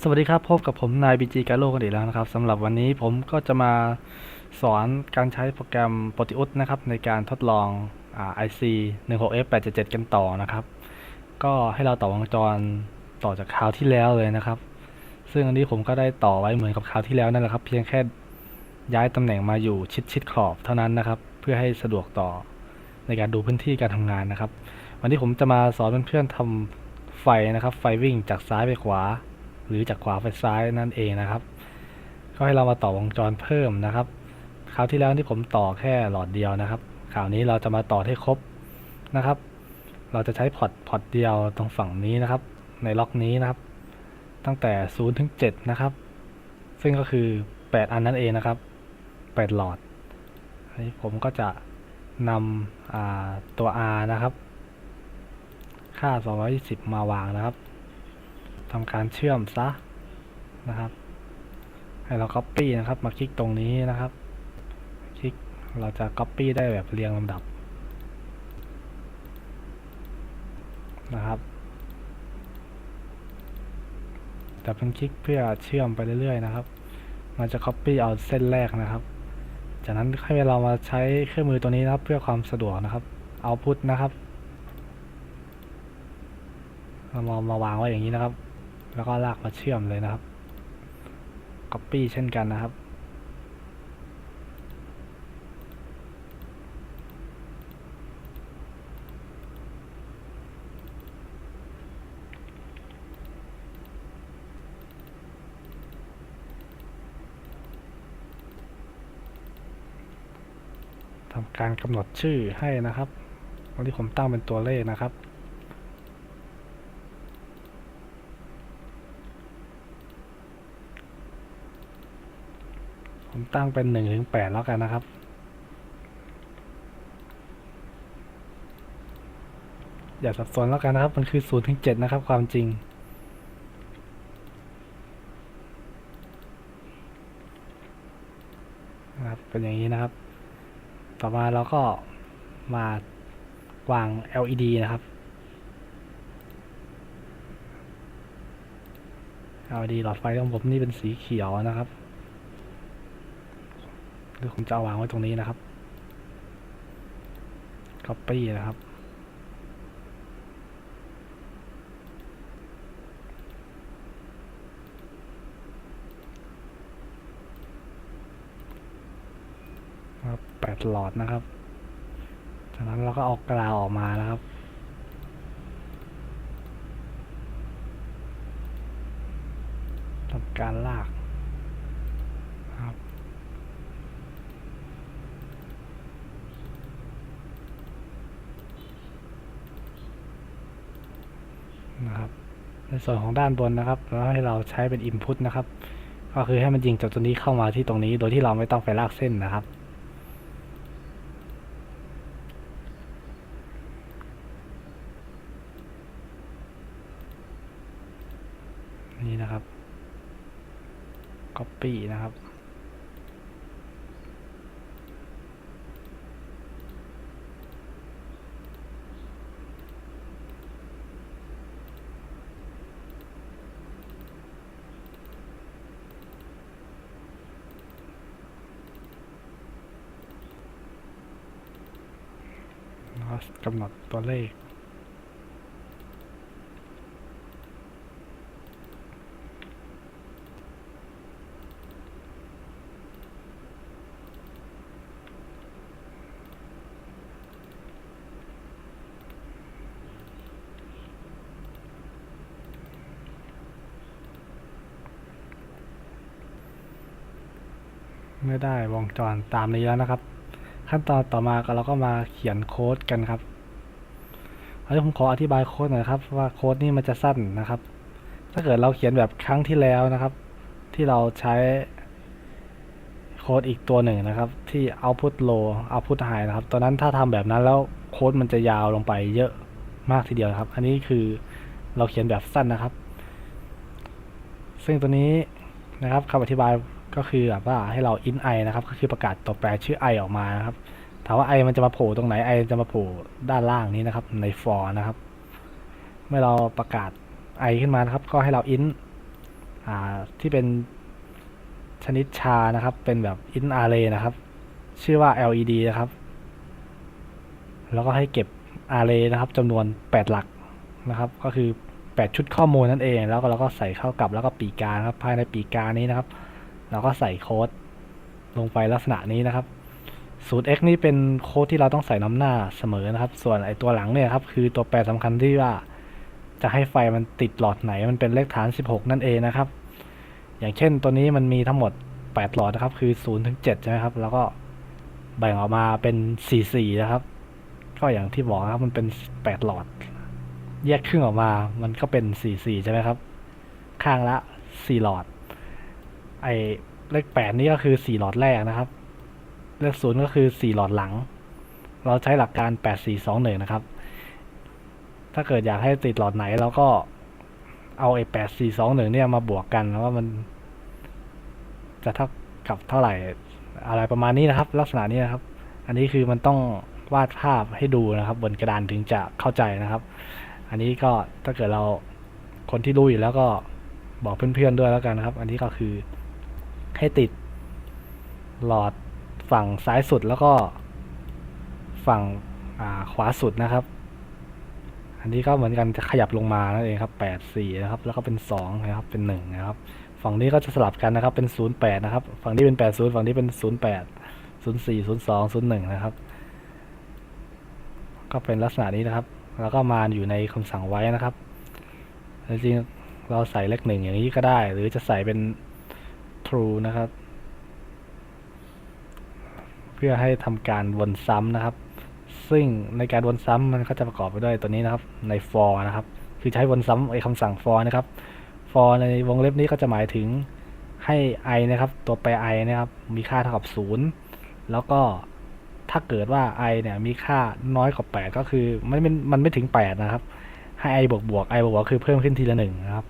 สวัสดีครับ พบกับผมนายบีจีกาโลกันอีกแล้วนะครับสำหรับวันนี้ผมก็จะมาสอนการใช้โปรแกรม Proteus นะครับ ในการทดลองอ่า IC 16F 877กันต่อนะครับ ก็ให้เราต่อวงจรต่อจากคราวที่แล้วเลยนะครับ ซึ่งอันนี้ผมก็ได้ต่อไว้เหมือนกับคราวที่แล้วนั่นแหละครับ เพียงแค่ย้ายตำแหน่งมาอยู่ชิดชิดขอบเท่านั้นนะครับ เพื่อให้สะดวกต่อในการดูพื้นที่การทำงานนะครับ วันนี้ผมจะมาสอนเพื่อนๆทำไฟนะครับ ไฟวิ่งจากซ้ายไปขวา หรือจากขวาไปซ้ายนั่นเองนะครับ ก็ให้เรามาต่อวงจรเพิ่มนะครับ คราวที่แล้วที่ผมต่อแค่หลอดเดียวนะครับคราวนี้เราจะมาต่อให้ครบนะครับ เราจะใช้พอร์ตพอร์ตเดียวตรงฝั่งนี้นะครับ ในล็อกนี้นะครับ ตั้งแต่0ถึง7นะครับ ซึ่งก็คือ 8 อันนั่นเองนะครับ 8 หลอดอันนี้ผมก็จะนำตัว R นะครับ ค่า 220 มาวางนะครับ ทำการเชื่อมซะนะครับ ให้เรา Copy นะครับ มาคลิกตรงนี้นะครับ คลิกเราจะ Copy ได้แบบเรียงลำดับนะครับแต่เป็นคลิกเพื่อเชื่อมไปเรื่อยๆนะครับ มันจะ Copy เอาเส้นแรกนะครับ จากนั้นให้เรามาใช้เครื่องมือตัวนี้นะครับ เพื่อความสะดวกนะครับ Output นะครับเรามามาวางไว้อย่างนี้นะครับ แล้วก็ลากมาเชื่อมเลยนะครับ Copy เช่นกันนะครับ ทำการกำหนดชื่อให้นะครับวันที่ผมตั้งเป็นตัวเลขนะครับ ผม ตั้งเป็นหนึ่งถึงแปดแล้วกันนะครับ อย่าสับสนแล้วกันนะครับ มันคือศูนย์ถึงเจ็ดนะครับ ความจริง นะครับ เป็นอย่างนี้นะครับ ต่อมาเราก็มาวาง LED นะครับ LED หลอดไฟของผมนี่เป็นสีเขียวนะครับ รือผมจะเอาวางไว้ตรงนี้นะครับ copy นะครับครับ แปดหลอดนะครับ จากนั้นเราก็เอากราวออกมานะครับทำการลากนะครับ นะครับ ในส่วนของด้านบนนะครับแล้วให้เราใช้เป็น input นะครับ ก็คือให้มันยิงจากตัวนี้เข้ามาที่ตรงนี้ โดยที่เราไม่ต้องไปลากเส้นนะครับนี่นะครับ copy นะครับ แล้ว ก็กำหนดตัวเลขเมื่อได้วงจรตามนี้แล้วนะครับ ขั้นตอนต่อมาก็เราก็มาเขียนโค้ดกันครับอันนี้ผมขออธิบายโค้ดหน่อยครับว่าโค้ดนี้มันจะสั้นนะครับ ถ้าเกิดเราเขียนแบบครั้งที่แล้วนะครับ ที่เราใช้โค้ดอีกตัวหนึ่งนะครับ ที่ output low output high นะครับ ตอนนั้นถ้าทำแบบนั้นแล้วโค้ดมันจะยาวลงไปเยอะมากทีเดียวครับ อันนี้คือเราเขียนแบบสั้นนะครับ ซึ่งตัวนี้นะครับคำอธิบาย ก็คือแบบว่าให้เรา int i นะครับ ก็คือประกาศตัวแปรชื่อ i ออกมานะครับ ถามว่า i มันจะมาโผล่ตรงไหน i จะมาโผล่ด้านล่างนี้นะครับ ใน for นะครับ เมื่อเราประกาศ i ขึ้นมานะครับ ก็ให้เรา int อ่าที่เป็นชนิดชานะครับ เป็นแบบ in array นะครับ ชื่อว่า LED นะครับ แล้วก็ให้เก็บ array นะครับจำนวน 8 หลักนะครับ ก็คือ 8 ชุดข้อมูลนั่นเอง แล้วก็เราก็ใส่เข้ากับแล้วก็ปีกานะครับ ภายในปีกกานี้นะครับ เราก็ใส่โค้ดลงไปลักษณะนี้นะครับสูตร x นี่เป็นโค้ดที่เราต้องใส่น้ำหน้าเสมอนะครับ ส่วนไอตัวหลังเนี่ยครับคือตัวแปรสำคัญที่ว่าจะให้ไฟมันติดหลอดไหนมันเป็นเลขฐาน 16 นั่นเองนะครับ อย่างเช่นตัวนี้มันมีทั้งหมด 8 หลอดนะครับ คือ0ถึง7ใช่ไหมครับ แล้วก็แบ่งออกมาเป็น4 4นะครับ ก็อย่างที่บอกนะครับมันเป็น 8 หลอด แยกครึ่งออกมา มันก็เป็น4 4ใช่ไหมครับ ข้างละ 4 หลอด ไอเลข8นี่ก็คือ4หลอดแรกนะครับ เลข0ก็คือ4หลอดหลัง เราใช้หลักการ8 4 2 1นะครับ ถ้าเกิดอยากให้ติดหลอดไหนเราก็เอาไอแปดสี่สองหนึ่งเนี่ยมาบวกกันแล้วว่ามัน จะเท่ากับเท่าไหร่อะไรประมาณนี้นะครับ ลักษณะนี้นะครับ อันนี้คือมันต้องวาดภาพให้ดูนะครับ บนกระดานถึงจะเข้าใจนะครับ อันนี้ก็ถ้าเกิดเราคนที่รู้อยู่แล้วก็บอกเพื่อนๆด้วยแล้วกันนะครับ อันนี้ก็คือ ให้ติด หลอดฝั่งซ้ายสุดแล้วก็ฝั่งขวาสุดนะครับ อันนี้ก็เหมือนกันจะขยับลงมานั่นเองครับแปดสี่นะครับ แล้วก็เป็นสองนะครับ เป็นหนึ่งนะครับ ฝั่งนี้ก็จะสลับกันนะครับ เป็นศูนย์แปดนะครับ ฝั่งนี้เป็นแปดศูนย์ฝั่งนี้เป็นศูนย์แปดศูนย์สี่ศูนย์สองศูนย์หนึ่งนะครับ ก็เป็นลักษณะนี้นะครับ แล้วก็มาอยู่ในคำสั่งไว้นะครับ จริงๆเราใส่เลขหนึ่งอย่างนี้ก็ได้ หรือจะใส่เป็น true นะครับ เพื่อให้ทำการวนซ้ำนะครับ ซึ่งในการวนซ้ำมันก็จะประกอบไปด้วยตัวนี้นะครับ ใน for นะครับ คือใช้วนซ้ำไอ้คำสั่ง for นะครับ for ในวงเล็บนี้ก็จะหมายถึงให้ i นะครับ ตัวแปร i นะครับ มีค่าเท่ากับ 0 แล้วก็ถ้าเกิดว่า i เนี่ยมีค่าน้อยกว่า 8 ก็คือมันไม่มันไม่ถึง 8 นะครับ ให้ i บวกบวก i บวกบวกคือเพิ่มขึ้นทีละหนึ่งนะครับ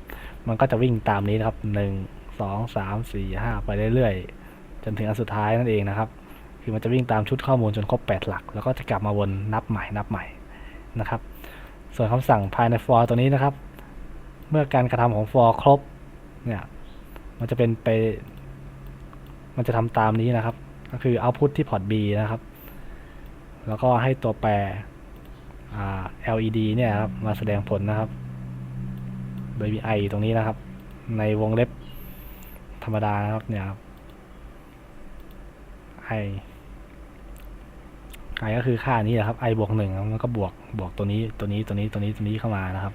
มันก็จะวิ่งตามนี้นะครับ 1 2 3 4 5ไปเรื่อยๆ จนถึงอันสุดท้ายนั่นเองนะครับ คือมันจะวิ่งตามชุดข้อมูลจนครบ 8 หลัก แล้วก็จะกลับมาวนนับใหม่นับใหม่นะครับ ส่วนคำสั่งภายใน for ตัวนี้นะครับ เมื่อการกระทำของ for ครบเนี่ยมันจะเป็นไป มันจะทำตามนี้นะครับ ก็คือ output ที่พอร์ต B นะครับ แล้วก็ให้ตัวแปร LED เนี่ยครับมาแสดงผลนะครับ โดยมี i ตรงนี้นะครับ ในวงเล็บ ธรรมดานะครับเนี่ยครับ i i ก็คือค่านี้แหละครับ i บวกหนึ่งมันก็บวกบวกตัวนี้ตัวนี้ตัวนี้ตัวนี้ตัวนี้เข้ามานะครับ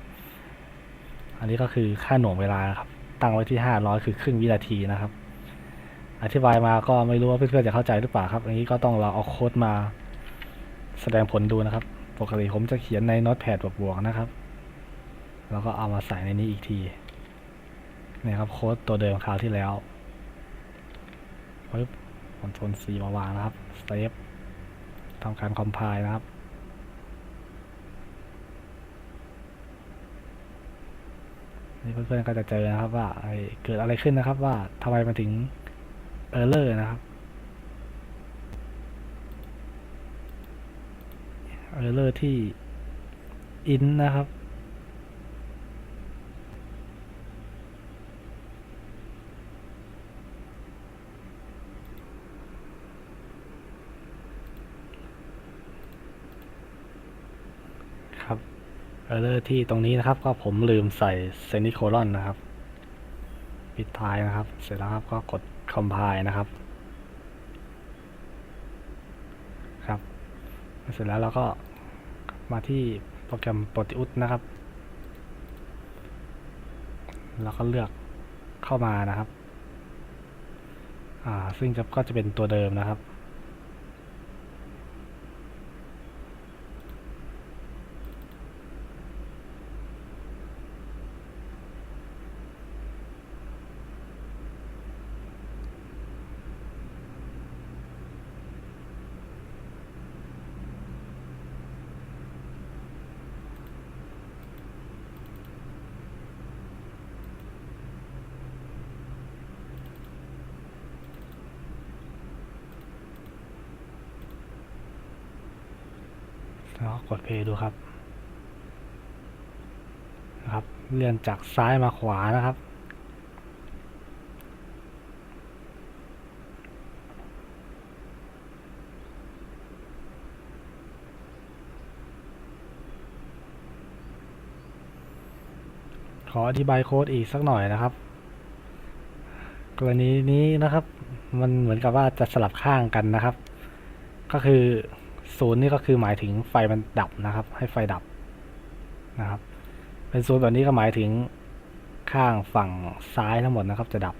อันนี้ก็คือค่าหน่วงเวลาครับ ตั้งไว้ที่ห้าร้อยคือครึ่งวินาทีนะครับ อธิบายมาก็ไม่รู้ว่าเพื่อนๆจะเข้าใจหรือเปล่าครับ อันนี้ก็ต้องเราเอาโค้ดมาแสดงผลดูนะครับ ปกติผมจะเขียนในโน้ตแพดบวกๆนะครับ แล้วก็เอามาใส่ในนี้อีกที เนี่ยครับโค้ดตัวเดิมคราวที่แล้วปึ๊บคอนโทรล C มาวางนะครับเซฟทำการคอมไพล์นะครับนี่เพื่อนๆก็จะเจอนะครับว่าเกิดอะไรขึ้นนะครับว่าทำไมมันถึงเออร์เลอร์นะครับเออร์เลอร์ที่ in นนะครับ เออร์เลอร์ที่ตรงนี้นะครับ ก็ผมลืมใส่เซนิโคลอนนะครับ ปิดท้ายนะครับ เสร็จแล้วครับก็กด compile นะครับ ครับ เสร็จแล้วเราก็มาที่โปรแกรม Proteus นะครับ แล้วก็เลือกเข้ามานะครับ อ่า ซึ่งจะก็จะเป็นตัวเดิมนะครับ แล้วกดเพย์ดูครับนะครับ เลื่อนจากซ้ายมาขวานะครับ ขออธิบายโค้ดอีกสักหน่อยนะครับ กรณีนี้นะครับ มันเหมือนกับว่าจะสลับข้างกันนะครับ ก็คือ ศูนย์นี่ก็คือหมายถึงไฟมันดับนะครับ ให้ไฟดับนะครับ เป็นศูนย์แบบนี้ก็หมายถึงข้างฝั่งซ้ายทั้งหมดนะครับ จะดับ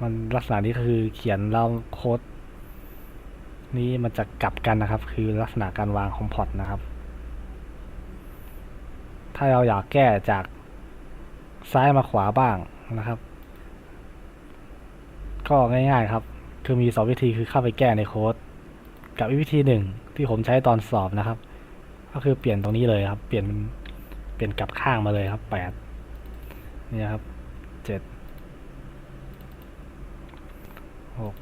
มันลักษณะนี้ก็คือเขียนแล้วโค้ดนี้มันจะกลับกันนะครับ คือลักษณะการวางของพอร์ตนะครับ ถ้าเราอยากแก้จากซ้ายมาขวาบ้างนะครับ ก็ง่ายๆครับ คือมีสองวิธีคือเข้าไปแก้ในโค้ด กับวิธีหนึ่งที่ผมใช้ตอนสอบนะครับ ก็คือเปลี่ยนตรงนี้เลยครับ เปลี่ยนเป็นเปลี่ยนกลับข้างมาเลยครับแปดนี่ครับเจ็ดหก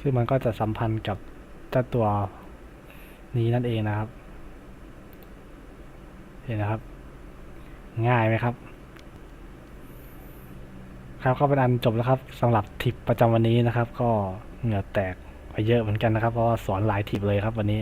ซึ่งมันก็จะสัมพันธ์กับ จ้าตัวนี้นั่นเองนะครับ เห็นนะครับ ง่ายไหมครับ ครับก็เป็นอันจบแล้วครับสำหรับทิปประจำวันนี้นะครับ ก็เหงื่อแตกไปเยอะเหมือนกันนะครับ เพราะว่าสอนหลายทิปเลยครับวันนี้